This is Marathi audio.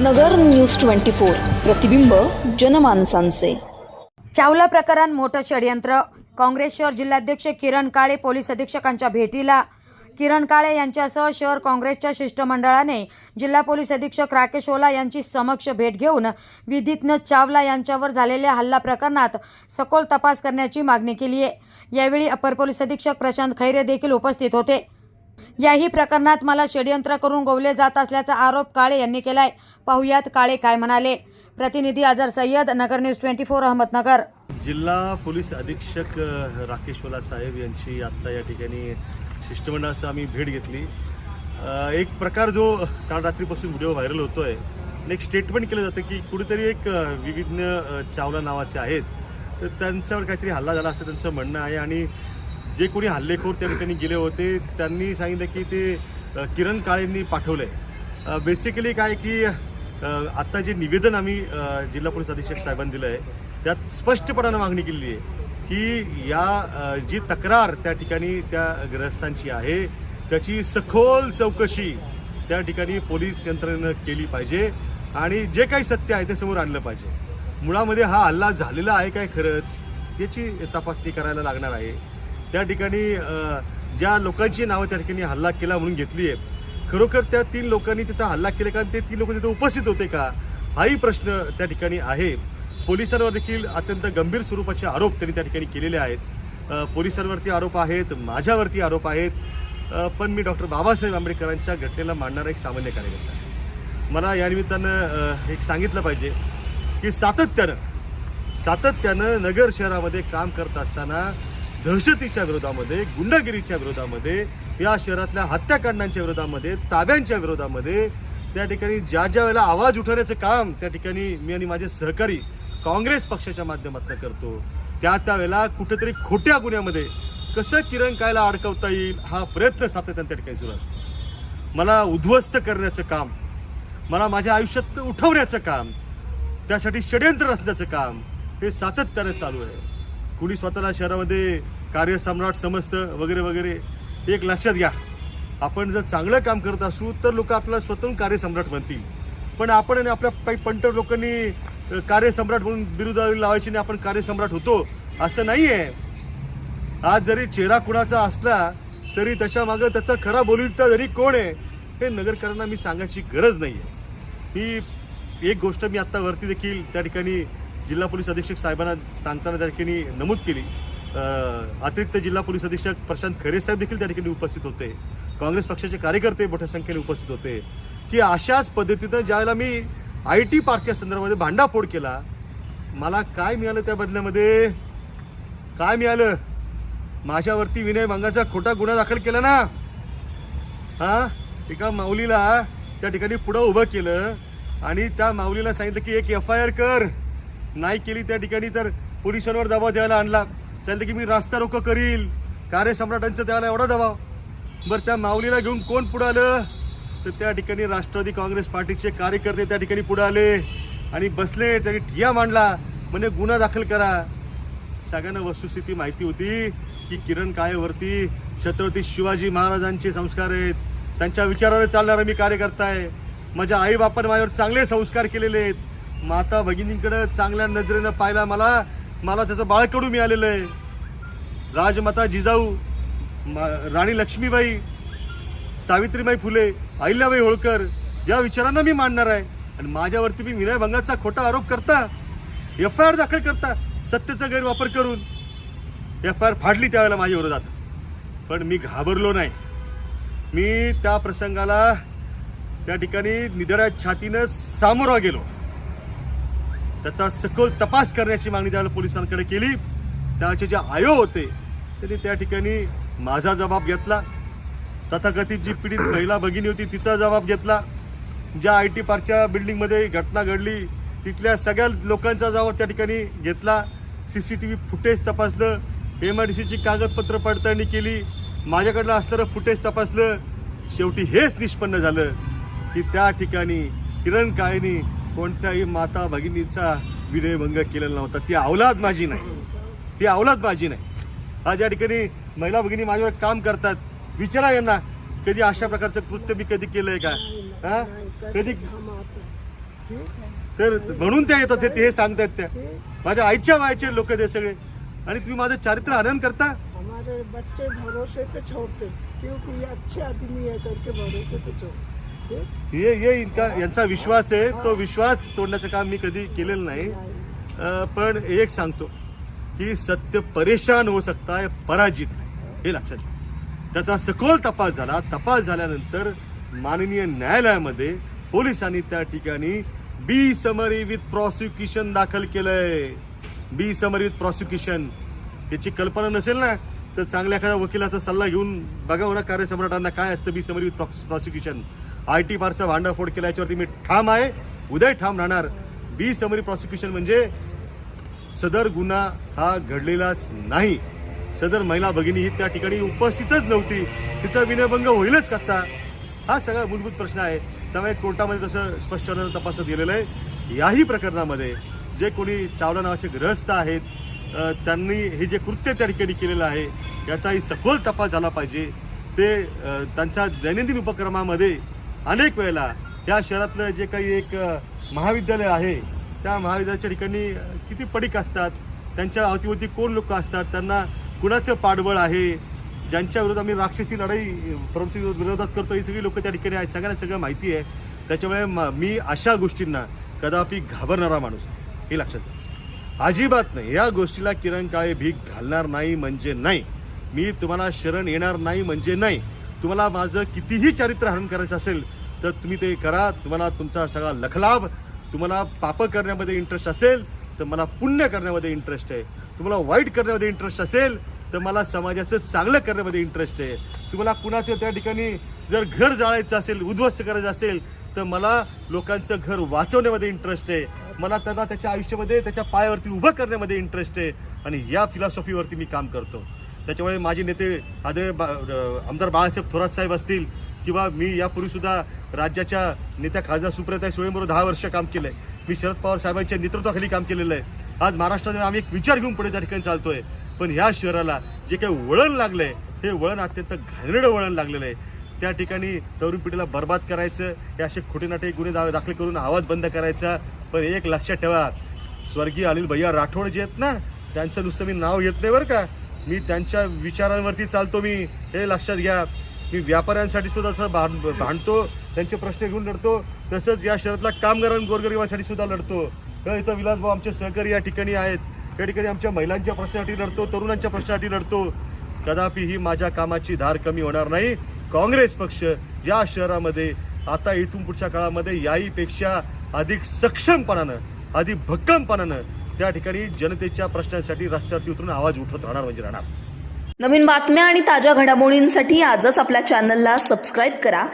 नगर न्यूज ट्वेंटी फोर प्रतिबिंब जनमानसांचे. चावला प्रकरण मोठं षडयंत्र. काँग्रेस शहर जिल्हाध्यक्ष किरण काळे पोलीस अधीक्षकांच्या भेटीला. किरण काळे यांच्यासह शहर काँग्रेसच्या शिष्टमंडळाने जिल्हा पोलीस अधीक्षक राकेश ओला यांची समक्ष भेट घेऊन विधीज्ञ चावला यांच्यावर झालेल्या हल्ला प्रकरणात सखोल तपास करण्याची मागणी केली आहे यावेळी अपर पोलीस अधीक्षक प्रशांत खैरे देखील उपस्थित होते. याही प्रकरणात मला षडयंत्र करून गोवले जात असल्याचा आरोप काळे यांनी केलाय. पाहुयात काळे काय म्हणाले. प्रतिनिधी Azhar Sayyad Nagar news twenty four Ahmednagar. जिल्हा पोलीस अधीक्षक अ, राकेश ओला साहेब यांची आत्ता या ठिकाणी शिष्टमंडळाचं आम्ही भेट घेतली. एक प्रकार जो काल रात्रीपासून व्हिडिओ व्हायरल होतो आहे आणि एक स्टेटमेंट केलं जातं की कुठेतरी एक विविध चावला नावाचे आहेत. तर त्यांच्यावर काहीतरी हल्ला झाला असं त्यांचं म्हणणं आहे. आणि जे कोणी हल्लेखोर त्या ठिकाणी गेले होते त्यांनी सांगितलं की ते किरण काळेंनी पाठवलं आहे बेसिकली काय की आत्ता जे निवेदन आम्ही जिल्हा पोलीस अधीक्षक साहेबांनी दिलं आहे त्यात स्पष्टपणानं मागणी केलेली आहे की या जी तक्रार त्या ठिकाणी त्या ग्रहस्थांची आहे त्याची सखोल चौकशी त्या ठिकाणी पोलीस यंत्रणेनं केली पाहिजे आणि जे काही सत्य आहे ते समोर आणलं पाहिजे. मुळामध्ये हा हल्ला झालेला आहे काय खरंच? याची तपासणी करायला लागणार आहे. त्या ठिकाणी ज्या लोकांची नावं त्या ठिकाणी हल्ला केला म्हणून घेतली आहे खरोखर त्या तीन लोकांनी तिथं हल्ला केला कारण ते तीन लोक तिथे उपस्थित होते का? हाही प्रश्न त्या ठिकाणी आहे. पोलिसांवर देखील अत्यंत गंभीर स्वरूपाचे आरोप त्यांनी त्या ठिकाणी केलेले आहेत. पोलिसांवरती आरोप आहेत माझ्यावरती आरोप आहेत. पण मी डॉक्टर बाबासाहेब आंबेडकरांच्या घटनेला मांडणारा एक सामान्य कार्यकर्ता आहे. मला या निमित्तानं एक सांगितलं पाहिजे की सातत्यानं सातत्यानं नगर शहरामध्ये काम करत असताना दहशतीच्या विरोधामध्ये गुंडगिरीच्या विरोधामध्ये या शहरातल्या हत्याकांडांच्या विरोधामध्ये ताब्यांच्या विरोधामध्ये त्या ठिकाणी ज्या ज्या वेळेला आवाज उठवण्याचं काम त्या ठिकाणी मी आणि माझे सहकारी काँग्रेस पक्षाच्या माध्यमातून करतो. त्या त्यावेळेला कुठेतरी खोट्या गुन्ह्यामध्ये कसं किरण कायला अडकवता येईल हा प्रयत्न सातत्याने त्या ठिकाणी सुरू असतो. मला उद्ध्वस्त करण्याचं काम मला माझ्या आयुष्यात उठवण्याचं काम त्यासाठी षडयंत्र रचण्याचं काम हे सातत्याने चालू आहे. कुणी स्वतःला शहरामध्ये कार्यसम्राट समजतं वगैरे वगैरे एक लक्षात घ्या. आपण जर चांगलं काम करत असू तर लोक आपल्याला स्वतःहून कार्यसम्राट म्हणतील. पण आपण आणि आपल्या काही पंटर लोकांनी कार्यसम्राट म्हणून बिरुदारी लावायची आणि आपण कार्यसम्राट होतो असं नाही आहे आज जरी चेहरा कुणाचा असला तरी त्याच्यामागं त्याचा खरा बोलिता जरी कोण आहे हे नगरकरांना मी सांगायची गरज नाही आहे ही एक गोष्ट मी आत्ता वरती देखील त्या ठिकाणी जिल्हा पोलीस अधीक्षक साहेबांना सांगताना त्या ठिकाणी नमूद केली. अतिरिक्त जिल्हा पोलीस अधीक्षक प्रशांत खरे साहेब देखील त्या ठिकाणी उपस्थित होते. काँग्रेस पक्षाचे कार्यकर्ते मोठ्या संख्येने उपस्थित होते. की अशाच पद्धतीनं ज्यावेळेला मी आय टी पार्कच्या संदर्भामध्ये भांडाफोड केला मला काय मिळालं त्या बदल्यामध्ये? काय मिळालं? माझ्यावरती विनय भंगाचा खोटा गुन्हा दाखल केला ना? हा? एका माऊलीला त्या ठिकाणी पुढं उभं केलं आणि त्या माऊलीला सांगितलं की एक एफ आय आर कर. नाही केली त्या ठिकाणी तर पोलिसांवर दबाव द्यायला आणला. चालतं की मी रास्ता रोको करील. कार्यसम्राटांचं त्याला एवढा दबाव. बरं त्या माऊलीला घेऊन कोण पुढं आलं? तर त्या ठिकाणी राष्ट्रवादी काँग्रेस पार्टीचे कार्यकर्ते त्या ठिकाणी पुढे आले आणि बसले. त्यांनी ठिया मांडला. म्हणजे गुन्हा दाखल करा. सगळ्यांना वस्तुस्थिती माहिती होती की किरण काळेवरती छत्रपती शिवाजी महाराजांचे संस्कार आहेत. त्यांच्या विचारावर चालणारा मी कार्यकर्ता आहे. माझ्या आईबापाने माझ्यावर चांगले संस्कार केलेले आहेत. माता भगिनींकडं चांगल्या नजरेनं पाहायला मला मला त्याचं बाळकडू मिळालेलं आहे. राजमाता जिजाऊ मा- राणी लक्ष्मीबाई सावित्रीबाई फुले अहिल्याबाई होळकर या विचारांना मी मांडणार आहे. आणि माझ्यावरती मी विनयभंगाचा खोटा आरोप करता एफ आय आर दाखल करता सत्तेचा गैरवापर करून एफ आय आर फाडली त्यावेळेला माझ्या विरोधात. पण मी घाबरलो नाही. मी त्या प्रसंगाला त्या ठिकाणी निधड्या छातीनं सामोरा गेलो. त्याचा सखोल तपास करण्याची मागणी त्यावेळेला पोलिसांकडे केली. त्याचे जे आयो होते त्यांनी त्या ठिकाणी माझा जबाब घेतला. तथाकथित जी पीडित महिला भगिनी होती तिचा जबाब घेतला. ज्या आय टी पार्कच्या बिल्डिंगमध्ये घटना घडली तिथल्या सगळ्या लोकांचा जबाब त्या ठिकाणी घेतला. C C T V footage तपासलं. एम आय डी सीची कागदपत्र पडताळणी केली. माझ्याकडलं असणारं फुटेज तपासलं. शेवटी हेच निष्पन्न झालं की त्या ठिकाणी किरण कायनी कोणत्याही माता भगिनींचा विनयभंग केलेला नव्हता. ती अवलाद माझी नाही. ती अवलाद माझी नाही. आज या ठिकाणी महिला भगिनी माझ्यावर काम करतात. विचारा यांना कधी अशा प्रकारचं कृत्य मी कधी केलंय का? हा? कधी? तर म्हणून त्या येतात ते- ते हे सांगतात त्या. माझ्या आईच्या वयाचे लोक ते सगळे. आणि तुम्ही माझं चारित्र्य हनन करता? हमारे बच्चे भरोसे पे छोड़ते क्योंकि ये अच्छे आदमी है करके भरोसे पे छोड़ते. हे हे इनका यांचा विश्वास आहे. तो विश्वास तोडण्याचं काम मी कधी केलेलं नाही. पण एक सांगतो की सत्य परेशान होऊ सकता है पराजित नाही. हे लक्षात घ्या. त्याचा सखोल तपास झाला. तपास झाल्यानंतर माननीय न्यायालयामध्ये पोलिसांनी त्या ठिकाणी बी समरी विथ प्रॉसिक्युशन दाखल केलंय. B summary with prosecution. याची कल्पना नसेल ना? तर चांगल्या एखाद्या वकिलाचा सल्ला घेऊन बघावं ना कार्यसम्राटांना काय असतं B summary with prosecution. I T बारचा भांडाफोड केला याच्यावरती मी ठाम आहे. उदय ठाम राहणार. बी समरी प्रॉसिक्युशन म्हणजे सदर गुन्हा हा घडलेलाच नाही. सदर महिला भगिनी ही त्या ठिकाणी उपस्थितच नव्हती. तिचा विनयभंग होईलच कसा? हा सगळा मूलभूत प्रश्न आहे. त्यामुळे कोर्टामध्ये तसं स्पष्ट तपासात गेलेलं आहे. याही प्रकरणामध्ये जे कोणी चावला नावाचे ग्रस्त आहेत त्यांनी हे जे कृत्य त्या ठिकाणी केलेलं आहे याचाही सखोल तपास झाला पाहिजे. ते त्यांच्या दैनंदिन उपक्रमामध्ये अनेक वेळेला या शहरातलं जे काही एक महाविद्यालय आहे त्या महाविद्यालयाच्या ठिकाणी किती पडीक असतात त्यांच्या अवतीभोवती कोण लोक असतात त्यांना कुणाचं पाठबळ आहे ज्यांच्या विरोधात आम्ही राक्षसी लढाई प्रवृत्ती विरोधात करतो ही सगळी लोकं त्या ठिकाणी आहेत सगळ्यांना सगळं माहिती आहे. त्याच्यामुळे म- मी अशा गोष्टींना कदापि घाबरणारा माणूस हे लक्षात घ्या अजिबात नाही या गोष्टीला किरण काळे भीक घालणार नाही म्हणजे नाही. मी तुम्हाला शरण येणार नाही म्हणजे नाही. तुम्हाला माझं कितीही चारित्र्य हरण करायचं असेल तर तुम्ही ते करा. तुम्हाला तुमचा सगळा लखलाभ तुम्हाला पापं करण्यामध्ये इंटरेस्ट असेल तर मला पुण्य करण्यामध्ये इंटरेस्ट आहे. तुम्हाला वाईट करण्यामध्ये इंटरेस्ट असेल तर मला समाजाचं चांगलं करण्यामध्ये इंटरेस्ट आहे. तुम्हाला कुणाचं त्या ठिकाणी जर घर जाळायचं असेल उद्ध्वस्त करायचं असेल तर मला लोकांचं घर वाचवण्यामध्ये इंटरेस्ट आहे. मला त्यांना त्याच्या आयुष्यामध्ये त्याच्या पायावरती उभं करण्यामध्ये इंटरेस्ट आहे. आणि या फिलॉसॉफीवरती मी काम करतो. त्याच्यामुळे माझे नेते आदरणीय बा आमदार बाळासाहेब थोरात साहेब असतील किंवा मी यापूर्वीसुद्धा राज्याच्या नेत्या खासदार सुप्रिया सुळेबरोबर दहा वर्ष काम केलं आहे मी शरद पवार साहेबांच्या नेतृत्वाखाली काम केलेलं आहे. आज महाराष्ट्रात आम्ही एक विचार घेऊन पुढे त्या ठिकाणी चालतोय. पण ह्या शहराला जे काही वळण लागलंय हे वळण अत्यंत घाणेरडं वळण लागलेलं आहे. त्या ठिकाणी तरुण पिढीला बर्बाद करायचं हे असे खोटे नाटे गुन्हे दा- दाखल करून आवाज बंद करायचा. पण एक लक्षात ठेवा स्वर्गीय अनिल भैया राठोड जे आहेत ना त्यांचं नुसतं मी नाव घेत नाही बरं का. मी त्यांच्या विचारांवरती चालतो मी हे लक्षात घ्या. मी व्यापाऱ्यांसाठी सुद्धा असं भांड भांडतो त्यांचे प्रश्न घेऊन लढतो. तसंच या शहरातला कामगारां गोरगरिबांसाठी सुद्धा लढतो. तर इथं विलासभाऊ आमचे सहकारी या ठिकाणी आहेत. या ठिकाणी आमच्या महिलांच्या प्रश्नासाठी लढतो तरुणांच्या प्रश्नासाठी लढतो. कदापि ही माझ्या कामाची धार कमी होणार नाही. काँग्रेस पक्ष या शहरामध्ये आता इथून पुढच्या काळामध्ये याहीपेक्षा अधिक सक्षमपणानं अधिक भक्कमपणानं त्या ठिकाणी जनतेच्या प्रश्नांसाठी रस्त्यावरती उतरून आवाज उठवत राहणार म्हणजे राहणार. नवीन बातम्या आणि ताज्या घडामोडींसाठी आजच आपल्या चॅनलला सबस्क्राईब करा.